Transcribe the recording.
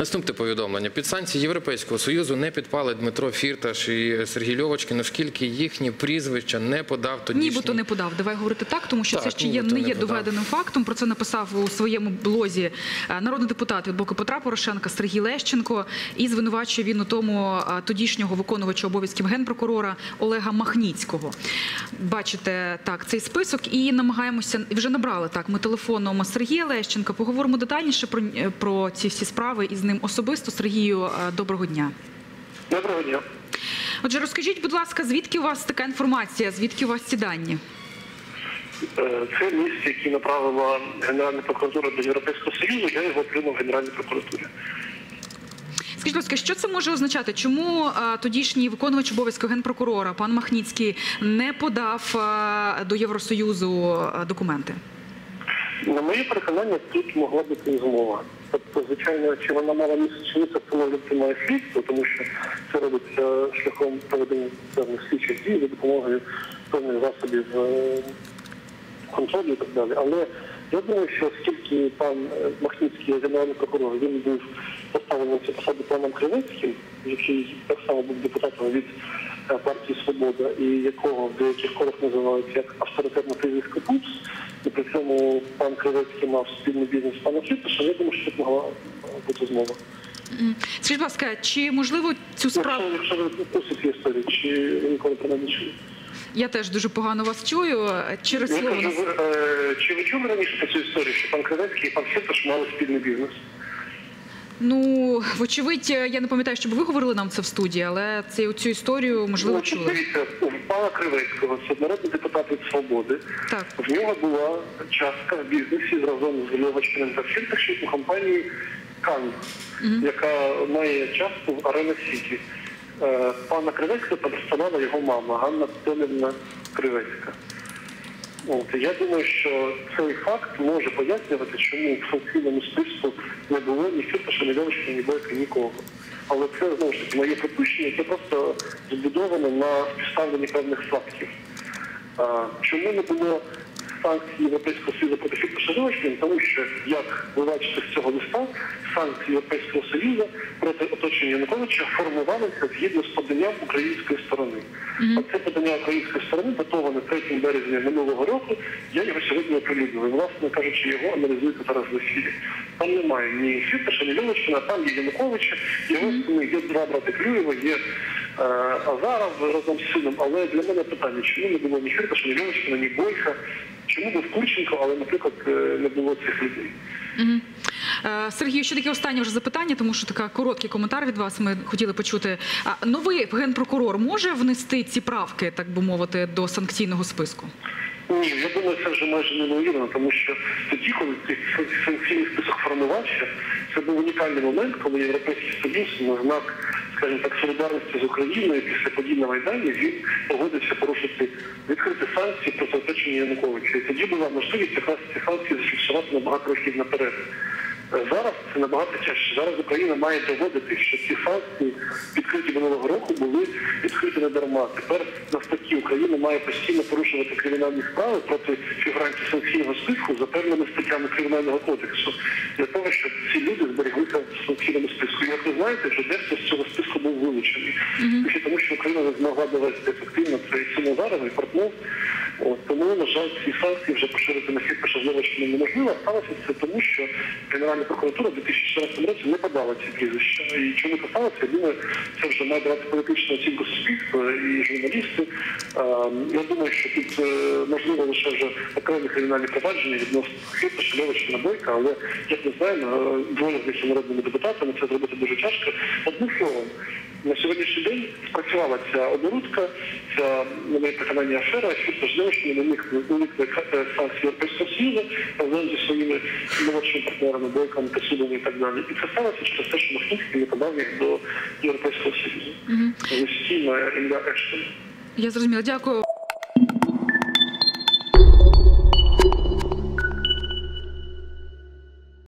Наступне повідомлення. Під санкції Європейського Союзу не підпали Дмитро Фірташ і Сергій Льовочкін, оскільки їхні прізвища не подав тодішній... Нібито не подав. Давай говорити так, тому що Так, це ще є, не не є доведеним фактом. Про це написав у своєму блозі е, народний депутат від боку Петра Порошенка Сергій Лещенко. І звинувачує він у тому е, тодішнього виконувача обов'язків генпрокурора Олега Махніцького. Бачите так цей список і намагаємося вже набрали так. Ми телефоном Сергія Лещенка. Поговоримо детальніше про, е, про ці всі справи із ним особисто. Сергію, е, доброго дня. Доброго дня. Отже, розкажіть, будь ласка, звідки у вас така інформація? Звідки у вас ці дані? Е, Це лист, який направила Генеральна прокуратура до Європейського Союзу, я його отримав в Генеральній прокуратурі. Скажіть, будь ласка, що це може означати? Чому е, тодішній виконувач обов'язку генпрокурора пан Махніцький не подав до Євросоюзу документи? На моє переконання, тут могла бути змова. Тобто, звичайно, чи вона мала місце чи ні, це встановлювати слідство, тому що це робиться шляхом проведення певних слідчих дій за допомогою певних засобів е, контролю і так далі. Але я думаю, що оскільки пан е, Махніцький, генеральний прокурор, він був поставлений на цю посаду паном Кривицьким, який так само був депутатом від е, партії Свобода, і якого в деяких колах називають як авторитетна фізичка ПУПС, і при цьому пан Кривецький мав спільний бізнес з паном Фітушем, я думаю, що тут могла бути змова. Скажіть, будь ласка, чи можливо цю справу? Якщо, ви цієї історії, чи ніколи про не чули? Я теж дуже погано вас чую. е, Через слово нас- е, чи ви чули раніше про цю історію, що пан Кривецький і пан Фітуш мали спільний бізнес? Ну, вочевидь, е, я не пам'ятаю, щоб ви говорили нам це в студії, але цю, цю історію можливо Ну, чули. Дивіться, у пана Кривецького, це народний депутат від «Свободи», Так. в нього була частка в бізнесі разом з Льовочкиним та Фірташем у компанії «Кан», яка має частку в Арена Сіті. Е, Пана Кривецького представляла його мама Ганна Петровна Кривецька. От, я думаю, що цей факт може пояснювати, чому в санкційному списку не було ні Фірташа, ні Льовочкина, ні Бойка, нікого. Але це знову ж таки моє припущення, яке просто збудовано на співставленні певних фактів. Чому не було санкцій Європейського Союзу проти Льовочкина? Тому що, як ви бачите з цього листа, санкції Європейського Союзу проти оточення Януковича формувалися згідно з поданням української сторони. А це подання української сторони датоване 3 березня минулого року. Я його сьогодні оприлюднив. Власне кажучи, його аналізуєте зараз в ефірі. Там немає ні Фірташа, ні Льовочкина, там є Януковича, його сини, є два брати Клюєва, є е, Азаров разом з сином. Але для мене питання, чому не було ні Фірташа, ні Льовочкина, ні Бойка, чому був Курченко, але, наприклад, е, не було цих людей. Е, Сергію, ще таке останнє вже запитання, тому що така короткий коментар від вас. Ми хотіли почути. Новий генпрокурор може внести ці правки, так би мовити, до санкційного списку? Ні, я думаю, це вже майже неймовірно, тому що тоді, коли цей санкційний список формувався, це був унікальний момент, коли Європейський Союз на знак, скажімо так, солідарності з Україною після подій на Майдані він погодився порушити санкції проти оточення Януковича. І тоді була можливість якраз ці санкції зафіксувати на багато років наперед. Е, Зараз це набагато тяжче. Зараз Україна має доводити, що ці санкції, відкриті минулого року, були відкриті не дарма. Тепер навпаки Україна має постійно порушувати кримінальні справи проти фігурантів санкційного списку за певними статтями кримінального кодексу для того, щоб ці люди зберіглися в санкційному списку. І як ви знаєте, вже дехто з цього списку був вилучений. Ще Тому що Україна не змогла довести ефективно це і Синозаров, і Портнов. Жаль, ці санкції вже поширити на фірту Шазловичкину неможливо. Сталося це тому, що Генеральна прокуратура в 2014 році не подала ці прізвища. І чому це сталося? Я думаю, це вже має давати політичну оцінку суспільства і журналісти. Я думаю, що тут е, можливо лише вже окремі кримінальні провадження відносно Фірта, Шальовича, Бойка, але як ми знаємо, е, двоє з них народними депутатами, це зробити дуже тяжко. Одним словом, на сьогоднішній день спрацювала ця оборудка, ця на моє переконання афера, що Жлевичні на них е, санкції Європейського Союзу разом зі своїми молодшими партнерами, бойками, посудами і так далі. І це сталося через те, що Махніцький не подав їх до Європейського Союзу. Офіційно ім'я Ештон. Я зрозуміла. Дякую.